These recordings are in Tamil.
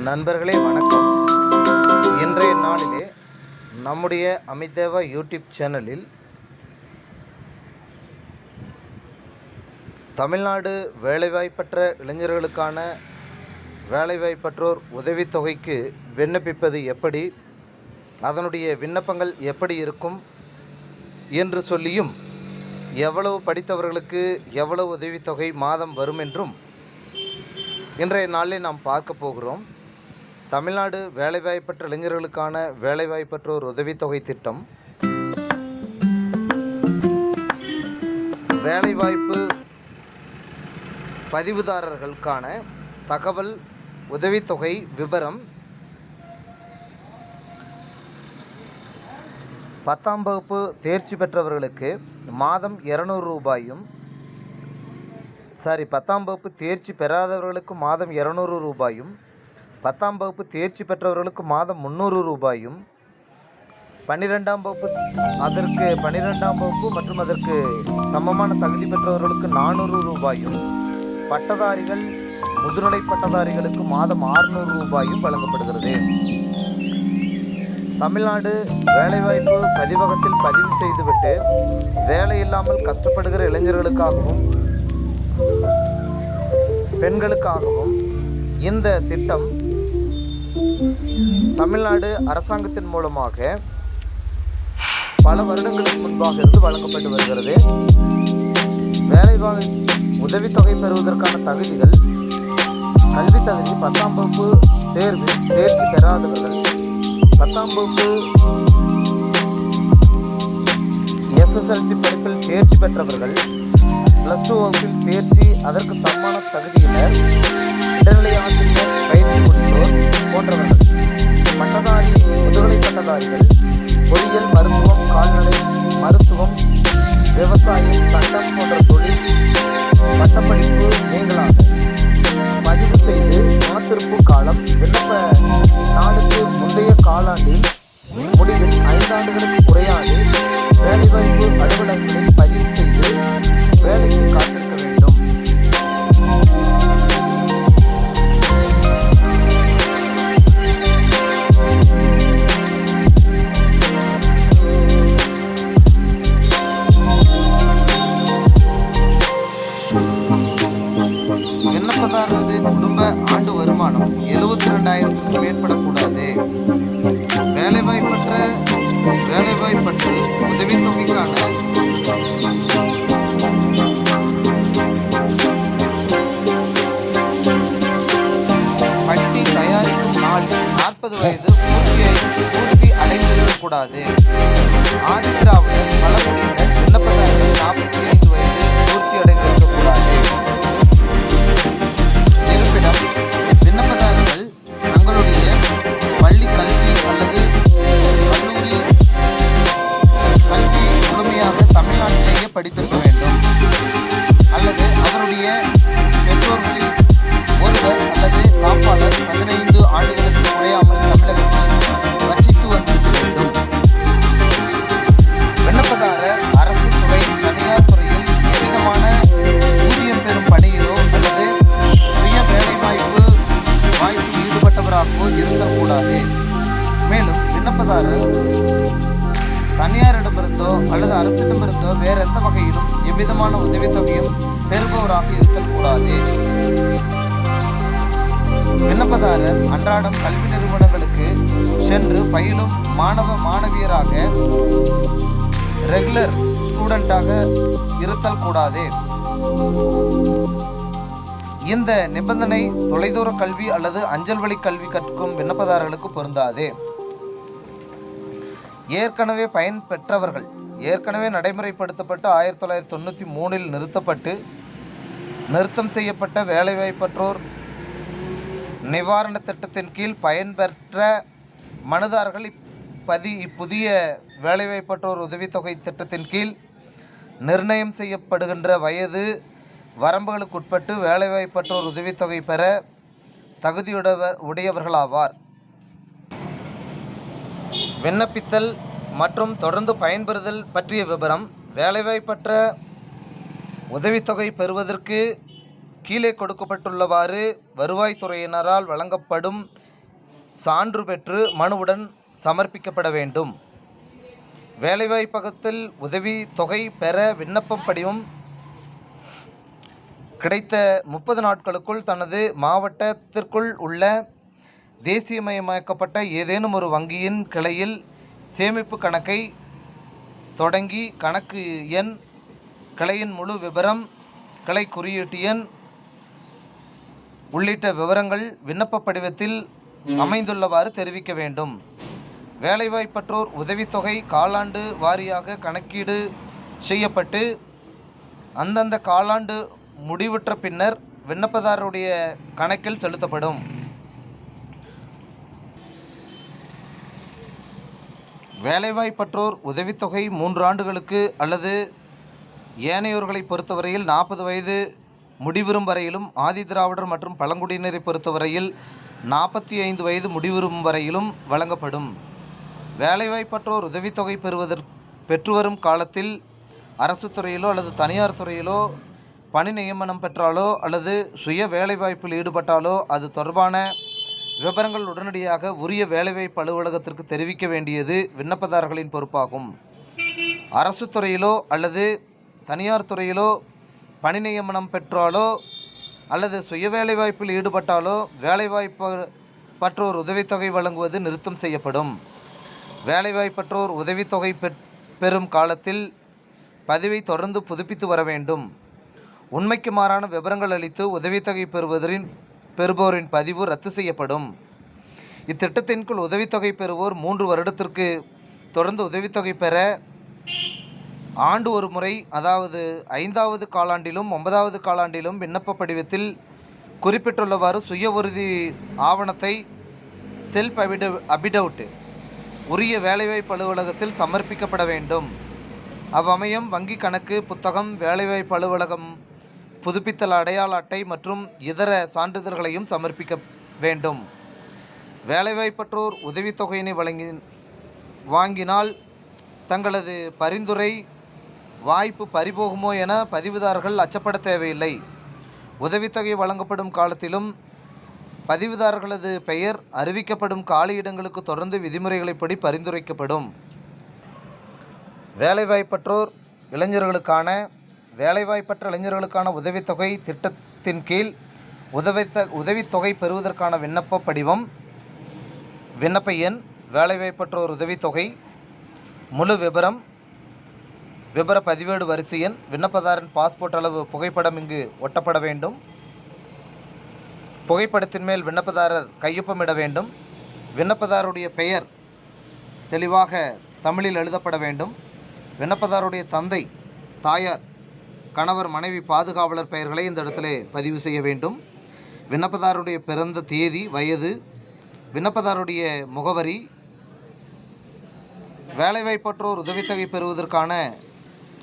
நண்பர்களே வணக்கம். இன்றைய நாளிலே நம்முடைய அமிதேவா யூடியூப் சேனலில் தமிழ்நாடு வேலைவாய்ப்பற்ற இளைஞர்களுக்கான வேலைவாய்ப்பற்றோர் உதவித்தொகைக்கு விண்ணப்பிப்பது எப்படி அதனுடைய விண்ணப்பங்கள் எப்படி இருக்கும் என்று சொல்லியும் எவ்வளவு படித்தவர்களுக்கு எவ்வளவு உதவித்தொகை மாதம் வரும் என்றும் இன்றைய நாளில் நாம் பார்க்க போகிறோம். தமிழ்நாடு வேலைவாய்ப்பற்ற இளைஞர்களுக்கான வேலைவாய்ப்பற்றோர் உதவித்தொகை திட்டம். வேலைவாய்ப்பு பதிவுதாரர்களுக்கான தகவல் உதவித்தொகை விவரம் பத்தாம் வகுப்பு தேர்ச்சி பெற்றவர்களுக்கு மாதம் இரநூறு ரூபாயும் சாரி பத்தாம் வகுப்பு தேர்ச்சி பெறாதவர்களுக்கு மாதம் இரநூறு ரூபாயும் பத்தாம் வகுப்பு தேர்ச்சி பெற்றவர்களுக்கு மாதம் முந்நூறு ரூபாயும் பன்னிரெண்டாம் வகுப்பு அதற்கு பன்னிரெண்டாம் வகுப்பு மற்றும் அதற்கு சமமான தகுதி பெற்றவர்களுக்கு நானூறு ரூபாயும் பட்டதாரிகள் முதுநிலை பட்டதாரிகளுக்கு மாதம் ஆறுநூறு ரூபாயும் வழங்கப்படுகிறது. தமிழ்நாடு வேலைவாய்ப்பு பதிவகத்தில் பதிவு செய்துவிட்டு வேலை இல்லாமல் கஷ்டப்படுகிற இளைஞர்களுக்காகவும் பெண்களுக்காகவும் இந்த திட்டம் தமிழ்நாடு அரசாங்கத்தின் மூலமாக பல வருடங்களுக்கு முன்பாக இருந்து வழங்கப்பட்டு வருகிறது. வேலைவாய் உதவித்தொகை பெறுவதற்கான தகுதிகள் கல்வி தகுதி பத்தாம் வகுப்பு தேர்வு தேர்ச்சி பெறாதவர்கள். பத்தாம் வகுப்பு எஸ்எஸ்எல்சி படிப்பில் தேர்ச்சி பெற்றவர்கள் ப்ளஸ் டூ வகுப்பில் தேர்ச்சி அதற்கு சமமான தகுதியினர். முதுகலை பொறியியல் மருத்துவம் கால்நடை மருத்துவம் விவசாயம் சட்டம் போன்ற தொழில் பட்டப்படிப்பு நீங்களாக. பதிவு செய்து காத்திருப்பு காலம் விண்ணப்ப நாளுக்கு முந்தைய காலாண்டில் முடிவில் ஐந்தாண்டுகளுக்கு குறையாது வேலைவாய்ப்பு அலுவலகங்களில் பதிவு செய்து வேலைக்கு காத்திருக்க நாற்பது வயது பூர்த்தியை பூர்த்தி அடைந்திருக்கக்கூடாது. ஆதிதிராவிடர் பழங்குடியினர் இருக்கக்கூடாது விண்ணப்பதாரர் அன்றாடம் கல்வி நிறுவனங்களுக்கு சென்று பயிலும் மாணவ மாணவியராக ரெகுலர் ஸ்டூடெண்டாக இருத்தல் கூடாது. இந்த நிபந்தனை தொலைதூர கல்வி அல்லது அஞ்சல் வழி கல்வி கற்கும் விண்ணப்பதாரர்களுக்கு பொருந்தாது. ஏற்கனவே பயன் பெற்றவர்கள் ஏற்கனவே நடைமுறைப்படுத்தப்பட்டு ஆயிரத்தி தொள்ளாயிரத்தி தொண்ணூற்றி மூணில் நிறுத்தப்பட்டு நிறுத்தம் செய்யப்பட்ட வேலைவாய்ப்பற்றோர் நிவாரண திட்டத்தின் கீழ் பயன்பெற்ற மனுதாரர்கள் இப்பதி இப்புதிய வேலைவாய்ப்பற்றோர் உதவித்தொகை திட்டத்தின் கீழ் நிர்ணயம் செய்யப்படுகின்ற வயது வரம்புகளுக்குட்பட்டு வேலைவாய்ப்பற்றோர் உதவித்தொகை பெற தகுதியுடையவர் உடையவர்களாவார். விண்ணப்பித்தல் மற்றும் தொடர்ந்து பயன்பெறுதல் பற்றிய விவரம் வேலைவாய்ப்பற்ற உதவித்தொகை பெறுவதற்கு கீழே கொடுக்கப்பட்டுள்ளவாறு வருவாய்த்துறையினரால் வழங்கப்படும் சான்று பெற்று மனுவுடன் சமர்ப்பிக்கப்பட வேண்டும். வேலைவாய்ப்பகத்தில் உதவி தொகை பெற விண்ணப்பம் படிவம் கிடைத்த முப்பது நாட்களுக்குள் தனது மாவட்டத்திற்குள் உள்ள தேசியமயமாக்கப்பட்ட ஏதேனும் ஒரு வங்கியின் கிளையில் சேமிப்பு கணக்கை தொடங்கி கணக்கு எண் கிளையின் முழு விவரம் கிளை குறியீட்டு எண் உள்ளிட்ட விவரங்கள் விண்ணப்ப படிவத்தில் அமைந்துள்ளவாறு தெரிவிக்க வேண்டும். வேலைவாய்ப்பற்றோர் உதவித்தொகை காலாண்டு வாரியாக கணக்கீடு செய்யப்பட்டு அந்தந்த காலாண்டு முடிவுற்ற பின்னர் விண்ணப்பதாரருடைய கணக்கில் செலுத்தப்படும். வேலைவாய்ப்பற்றோர் உதவித்தொகை மூன்று ஆண்டுகளுக்கு அல்லது ஏனையோர்களை பொறுத்தவரையில் நாற்பது வயது முடிவுறும் வரையிலும் ஆதிதிராவிடர் மற்றும் பழங்குடியினரை பொறுத்தவரையில் நாற்பத்தி ஐந்து வயது முடிவுறும் வரையிலும் வழங்கப்படும். வேலைவாய்ப்பற்றோர் உதவித்தொகை பெறுவதற் பெற்று வரும் காலத்தில் அரசு துறையிலோ அல்லது தனியார் துறையிலோ பணி நியமனம் பெற்றாலோ அல்லது சுய வேலைவாய்ப்பில் ஈடுபட்டாலோ அது தொடர்பான விவரங்கள் உடனடியாக உரிய வேலைவாய்ப்பு அலுவலகத்திற்கு தெரிவிக்க வேண்டியது விண்ணப்பதாரர்களின் பொறுப்பாகும். அரசு துறையிலோ அல்லது தனியார் துறையிலோ பணி நியமனம் பெற்றாலோ அல்லது சுய வேலைவாய்ப்பில் ஈடுபட்டாலோ வேலைவாய்ப்பு பற்றோர் உதவித்தொகை வழங்குவது நிறுத்தம் செய்யப்படும். வேலைவாய்ப்பற்றோர் உதவித்தொகை பெறும் காலத்தில் பதிவை தொடர்ந்து புதுப்பித்து வர வேண்டும். உண்மைக்கு மாறான விவரங்கள் அளித்து உதவித்தொகை பெறுவதரின் பெறுபவரின் பதிவு ரத்து செய்யப்படும். இத்திட்டத்தின் கீழ் உதவித்தொகை பெறுவோர் மூன்று வருடத்திற்கு தொடர்ந்து உதவித்தொகை பெற ஆண்டு ஒரு முறை அதாவது ஐந்தாவது காலாண்டிலும் ஒன்பதாவது காலாண்டிலும் விண்ணப்ப படிவத்தில் குறிப்பிட்டுள்ளவாறு சுய உறுதி ஆவணத்தை செல்ஃப் அபிட அபிடவுட் உரிய வேலைவாய்ப்பு அலுவலகத்தில் சமர்ப்பிக்கப்பட வேண்டும். அவ்வமயம் வங்கி கணக்கு புத்தகம் வேலைவாய்ப்பு அலுவலகம் புதுப்பித்தல் அடையாள அட்டை மற்றும் இதர சான்றிதழ்களையும் சமர்ப்பிக்க வேண்டும். வேலைவாய்ப்பற்றோர் உதவித்தொகையினை வழங்கி வாங்கினால் தங்களது பரிந்துரை வாய்ப்பு பறிபோகுமோ என பதிவுதாரர்கள் அச்சப்பட தேவையில்லை. உதவித்தொகை வழங்கப்படும் காலத்திலும் பதிவுதாரர்களது பெயர் அறிவிக்கப்படும் காலியிடங்களுக்கு தொடர்ந்து விதிமுறைகளைப்படி பரிந்துரைக்கப்படும். வேலைவாய்ப்பற்றோர் இளைஞர்களுக்கான வேலைவாய்ப்பற்ற இளைஞர்களுக்கான உதவித்தொகை திட்டத்தின் கீழ் உதவித்த உதவித்தொகை பெறுவதற்கான விண்ணப்ப படிவம் விண்ணப்ப எண் வேலைவாய்ப்பற்றோர் உதவித்தொகை முழு விபரம் விபர பதிவேடு வரிசை எண் விண்ணப்பதாரன் பாஸ்போர்ட் அளவு புகைப்படம் இங்கு ஒட்டப்பட வேண்டும். புகைப்படத்தின் மேல் விண்ணப்பதாரர் கையொப்பமிட வேண்டும். விண்ணப்பதாருடைய பெயர் தெளிவாக தமிழில் எழுதப்பட வேண்டும். விண்ணப்பதாருடைய தந்தை தாயார் கணவர் மனைவி பாதுகாவலர் பெயர்களை இந்த இடத்துல பதிவு செய்ய வேண்டும். விண்ணப்பதாருடைய பிறந்த தேதி வயது விண்ணப்பதாருடைய முகவரி வேலைவாய்ப்பற்றோர் உதவித்தொகை பெறுவதற்கான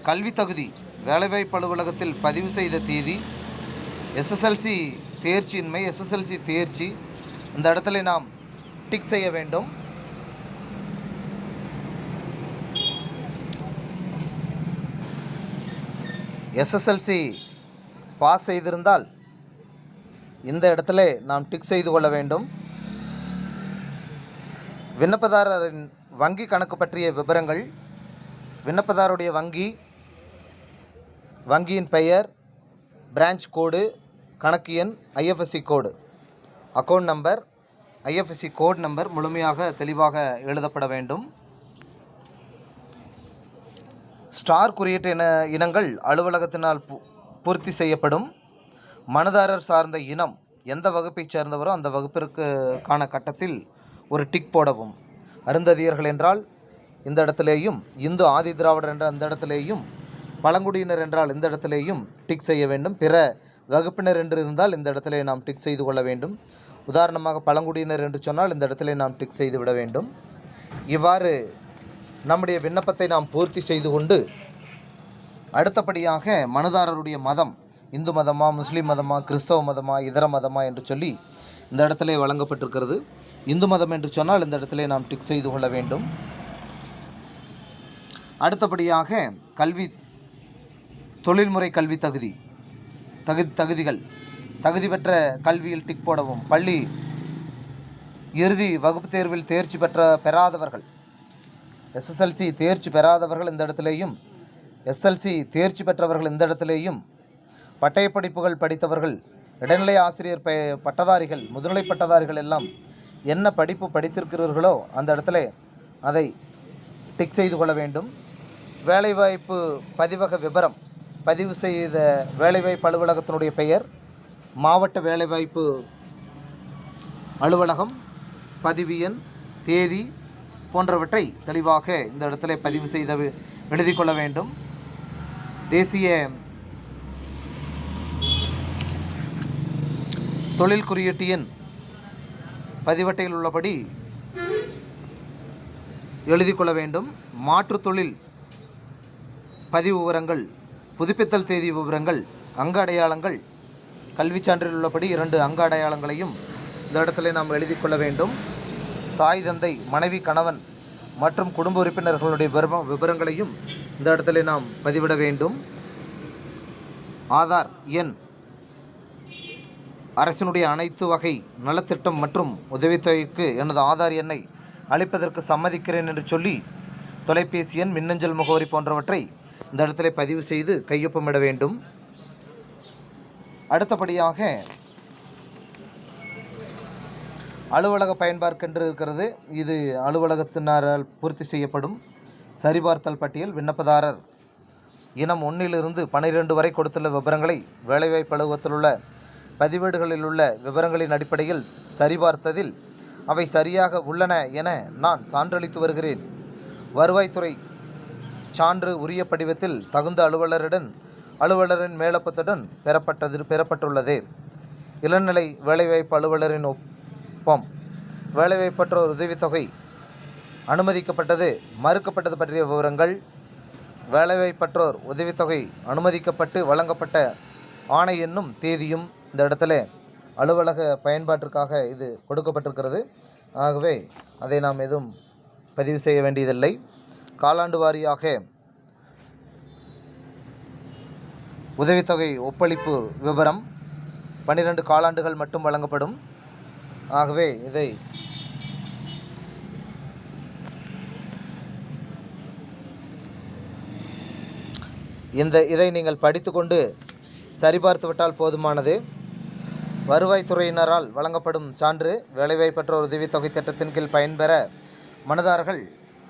கல்வி தகுதி வேலைவாய்ப்பு அலுவலகத்தில் பதிவு செய்த தேதி எஸ்எஸ்எல்சி தேர்ச்சியின்மை எஸ்எஸ்எல்சி தேர்ச்சி. இந்த இடத்துல நாம் டிக் செய்ய வேண்டும். எஸ்எஸ்எல்சி பாஸ் செய்திருந்தால் இந்த இடத்துல நாம் டிக் செய்து கொள்ள வேண்டும். விண்ணப்பதாரரின் வங்கி கணக்கு பற்றிய விவரங்கள் விண்ணப்பதாரருடைய வங்கி வங்கியின் பெயர் பிரான்ச் கோடு கணக்கு எண் IFSC code account number IFSC code number முழுமையாக தெளிவாக எழுதப்பட வேண்டும். ஸ்டார் குறியீட்டு இன இனங்கள் அலுவலகத்தினால் பூ பூர்த்தி செய்யப்படும். மனதாரர் சார்ந்த இனம் எந்த வகுப்பைச் சேர்ந்தவரோ அந்த வகுப்பிற்கு கான கட்டத்தில் ஒரு டிக் போடவும். அருந்ததியர்கள் என்றால் இந்த இடத்திலேயும் இந்து ஆதி திராவிடர் என்ற அந்த இடத்திலேயும் பழங்குடியினர் என்றால் இந்த இடத்துலேயும் டிக் செய்ய வேண்டும். பிற வகுப்பினர் என்று இருந்தால் இந்த இடத்திலே நாம் டிக் செய்து கொள்ள வேண்டும். உதாரணமாக பழங்குடியினர் என்று சொன்னால் இந்த இடத்திலே நாம் டிக் செய்து விட வேண்டும். இவ்வாறு நம்முடைய விண்ணப்பத்தை நாம் பூர்த்தி செய்து கொண்டு அடுத்தபடியாக மனுதாரருடைய மதம் இந்து மதமா முஸ்லீம் மதமா கிறிஸ்தவ மதமா இதர மதமா என்று சொல்லி இந்த இடத்திலே வழங்கப்பட்டிருக்கிறது. இந்து மதம் என்று சொன்னால் இந்த இடத்திலே நாம் டிக் செய்து கொள்ள வேண்டும். அடுத்தபடியாக கல்வி தொழில்முறை கல்வி தகுதி. தகு தகுதிகள். தகுதி பெற்ற கல்வியில் டிக் போடவும். பள்ளி இறுதி வகுப்பு தேர்வில் தேர்ச்சி பெற்ற பெறாதவர்கள். எஸ்எஸ்எல்சி தேர்ச்சி பெறாதவர்கள் இந்த இடத்துலேயும் எஸ்எல்சி தேர்ச்சி பெற்றவர்கள் இந்த இடத்துலேயும் பட்டயப் படிப்புகள் படித்தவர்கள் இடைநிலை ஆசிரியர் ப பட்டதாரிகள் முதுநிலை பட்டதாரிகள் எல்லாம் என்ன படிப்பு படித்திருக்கிறீர்களோ அந்த இடத்துல அதை டிக் செய்து கொள்ள வேண்டும். வேலைவாய்ப்பு பதிவக விபரம். பதிவு செய்த வேலைவாய்ப்பு அலுவலகத்தினுடைய பெயர் மாவட்ட வேலைவாய்ப்பு அலுவலகம் பதிவு எண் தேதி போன்றவற்றை தெளிவாக இந்த இடத்துல பதிவு செய்த எழுதி கொள்ள வேண்டும். தேசிய தொழில் குறியீட்டு எண் பதிவட்டையில் உள்ளபடி எழுதி கொள்ள வேண்டும். மாற்றுத் தொழில் பதிவு விவரங்கள் புதுப்பித்தல் தேதி விவரங்கள் அங்க அடையாளங்கள் கல்விச் சான்றில் உள்ளபடி இரண்டு அங்க அடையாளங்களையும் இந்த இடத்துல நாம் எழுதி கொள்ள வேண்டும். தாய் தந்தை மனைவி கணவன் மற்றும் குடும்ப உறுப்பினர்களுடைய விவரங்களையும் இந்த இடத்துல நாம் பதிவிட வேண்டும். ஆதார் எண் அரசினுடைய அனைத்து வகை நலத்திட்டம் மற்றும் உதவித்தொகைக்கு எனது ஆதார் எண்ணை அளிப்பதற்கு சம்மதிக்கிறேன் என்று சொல்லி தொலைபேசி எண் மின்னஞ்சல் முகவரி போன்றவற்றை இந்த இடத்துல பதிவு செய்து கையொப்பமிட வேண்டும். அடுத்தபடியாக அலுவலக பயன்பார்க்கென்று இருக்கிறது. இது அலுவலகத்தினரால் பூர்த்தி செய்யப்படும். சரிபார்த்தல் பட்டியல் விண்ணப்பதாரர் இனம் ஒன்றிலிருந்து பனிரெண்டு வரை கொடுத்துள்ள விவரங்களை வேலைவாய்ப்பு அலுவலகத்தில் உள்ள பதிவேடுகளில் உள்ள விவரங்களின் அடிப்படையில் சரிபார்த்ததில் அவை சரியாக உள்ளன என நான் சான்றளித்து வருகிறேன். வருவாய்த்துறை சான்று உரிய படிவத்தில் தகுந்த அலுவலருடன் அலுவலரின் மேலப்பத்துடன் பெறப்பட்டது பெறப்பட்டுள்ளது. இளநிலை வேலைவாய்ப்பு அலுவலரின் ஒப்பம். வேலைவாய்ப்பற்றோர் உதவித்தொகை அனுமதிக்கப்பட்டது மறுக்கப்பட்டது பற்றிய விவரங்கள். வேலைவாய்ப்பற்றோர் உதவித்தொகை அனுமதிக்கப்பட்டு வழங்கப்பட்ட ஆணை என்னும் தேதியும் இந்த இடத்துல அலுவலக பயன்பாட்டிற்காக இது கொடுக்கப்பட்டிருக்கிறது. ஆகவே அதை நாம் எதுவும் பதிவு செய்ய வேண்டியதில்லை. காலாண்டு வாரியாக உதவித்தொகை ஒப்பளிப்பு விவரம் பன்னிரண்டு காலாண்டுகள் மட்டும் வழங்கப்படும். ஆகவே இதை இந்த இதை நீங்கள் படித்துக்கொண்டு சரிபார்த்துவிட்டால் போதுமானது. வருவாய்த்துறையினரால் வழங்கப்படும் சான்று வேலைவாய்ப்பற்றோர் உதவித்தொகை திட்டத்தின் கீழ் பயன்பெற மனதார்கள்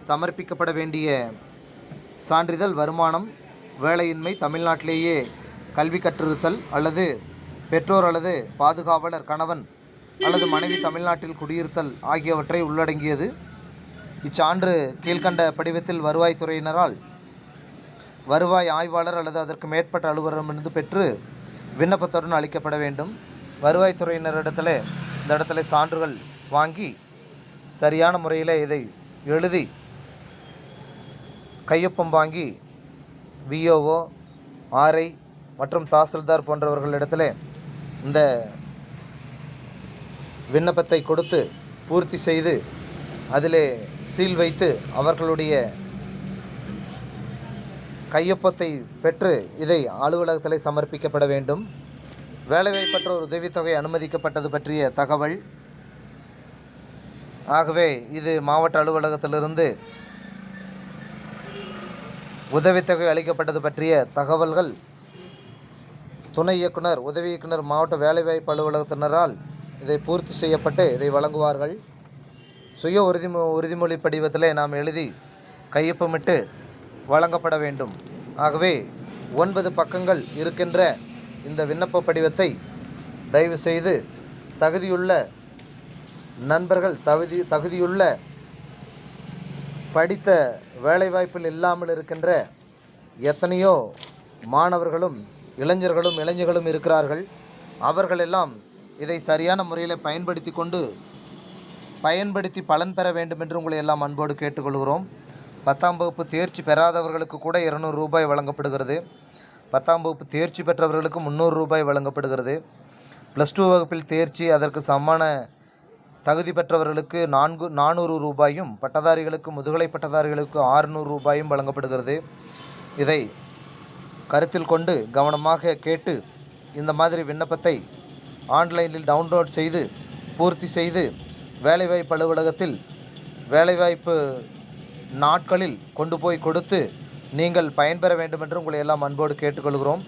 சமர்ப்பிக்கப்பட வேண்டிய சான்றிதழ் வருமானம் வேலையின்மை தமிழ்நாட்டிலேயே கல்வி கற்றிருத்தல் அல்லது பெற்றோர் அல்லது பாதுகாவலர் கணவன் அல்லது மனைவி தமிழ்நாட்டில் குடியிருத்தல் ஆகியவற்றை உள்ளடங்கியது இச்சான்று கீழ்க்கண்ட படிவத்தில் வருவாய்த்துறையினரால் வருவாய் ஆய்வாளர் அல்லது அதற்கு மேற்பட்ட அலுவலரிடமிருந்து பெற்று விண்ணப்பத்துடன் அளிக்கப்பட வேண்டும். வருவாய்த்துறையினரிடத்தில் இந்த இடத்துல சான்றுகள் வாங்கி சரியான முறையில் இதை எழுதி கையொப்பம் வாங்கி விஓஓ ஆர்ஐ மற்றும் தாசில்தார் போன்றவர்களிடத்தில் இந்த விண்ணப்பத்தை கொடுத்து பூர்த்தி செய்து அதிலே சீல் வைத்து அவர்களுடைய கையொப்பத்தை பெற்று இதை அலுவலகத்தில் சமர்ப்பிக்கப்பட வேண்டும். வேலைவாய்ப்பற்றோர் உதவித்தொகை அனுமதிக்கப்பட்டது பற்றிய தகவல். ஆகவே இது மாவட்ட அலுவலகத்திலிருந்து உதவித்தொகை அளிக்கப்பட்டது பற்றிய தகவல்கள் துணை இயக்குனர் உதவி இயக்குனர் மாவட்ட வேலைவாய்ப்பு அலுவலகத்தினரால் இதை பூர்த்தி செய்யப்பட்டு இதை வழங்குவார்கள். சுய உறுதிமொ உறுதிமொழி படிவத்தில் நாம் எழுதி கையொப்பமிட்டு வழங்கப்பட வேண்டும். ஆகவே ஒன்பது பக்கங்கள் இருக்கின்ற இந்த விண்ணப்ப படிவத்தை தயவு செய்து தகுதியுள்ள நண்பர்கள் தகுதி தகுதியுள்ள படித்த வேலைவாய்ப்பில் இல்லாமல் இருக்கின்ற எத்தனையோ மாணவர்களும் இளைஞர்களும் இளைஞர்களும் இருக்கிறார்கள். அவர்களெல்லாம் இதை சரியான முறையில் பயன்படுத்தி கொண்டு பயன்படுத்தி பலன் பெற வேண்டும் என்று உங்களை எல்லாம் அன்போடு கேட்டுக்கொள்கிறோம். பத்தாம் வகுப்பு தேர்ச்சி பெறாதவர்களுக்கு கூட இருநூறு ரூபாய் வழங்கப்படுகிறது. பத்தாம் வகுப்பு தேர்ச்சி பெற்றவர்களுக்கு முந்நூறு ரூபாய் வழங்கப்படுகிறது. ப்ளஸ் டூ வகுப்பில் தேர்ச்சி அதற்கு சமமான தகுதி பெற்றவர்களுக்கு நான்கு நானூறு ரூபாயும் பட்டதாரிகளுக்கு முதுகலை பட்டதாரிகளுக்கு ஆறுநூறு ரூபாயும் வழங்கப்படுகிறது. இதை கருத்தில் கொண்டு கவனமாக கேட்டு இந்த மாதிரி விண்ணப்பத்தை ஆன்லைனில் டவுன்லோட் செய்து பூர்த்தி செய்து வேலைவாய்ப்பு அலுவலகத்தில் வேலைவாய்ப்பு நாட்களில் கொண்டு போய் கொடுத்து நீங்கள் பயன்பெற வேண்டும் என்று உங்களை எல்லாம் அன்போடு கேட்டுக்கொள்கிறோம்.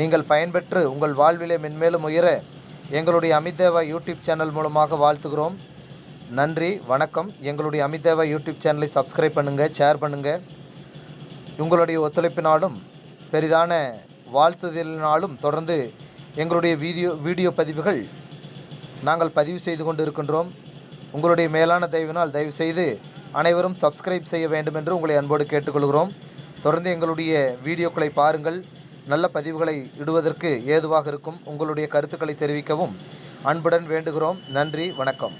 நீங்கள் பயன்பெற்று உங்கள் வாழ்விலே மென்மேலும் உயர எங்களுடைய அமிதேவா யூடியூப் சேனல் மூலமாக வாழ்த்துகிறோம். நன்றி வணக்கம். எங்களுடைய அமிதேவா யூடியூப் சேனலை சப்ஸ்கிரைப் பண்ணுங்கள் ஷேர் பண்ணுங்கள் உங்களுடைய ஒத்துழைப்பினாலும் பெரிதான வாழ்த்துதலினாலும் தொடர்ந்து எங்களுடைய வீடியோ வீடியோ பதிவுகள் நாங்கள் பதிவு செய்து கொண்டு இருக்கின்றோம் உங்களுடைய மேலான தயவினால் தயவு செய்து அனைவரும் சப்ஸ்கிரைப் செய்ய வேண்டும் என்று உங்களை அன்போடு கேட்டுக்கொள்கிறோம். தொடர்ந்து எங்களுடைய வீடியோக்களை பாருங்கள். நல்ல பதிவுகளை இடுவதற்கு ஏதுவாக இருக்கும் உங்களுடைய கருத்துக்களை தெரிவிக்கவும். அன்புடன் வேண்டுகிறோம். நன்றி. வணக்கம்.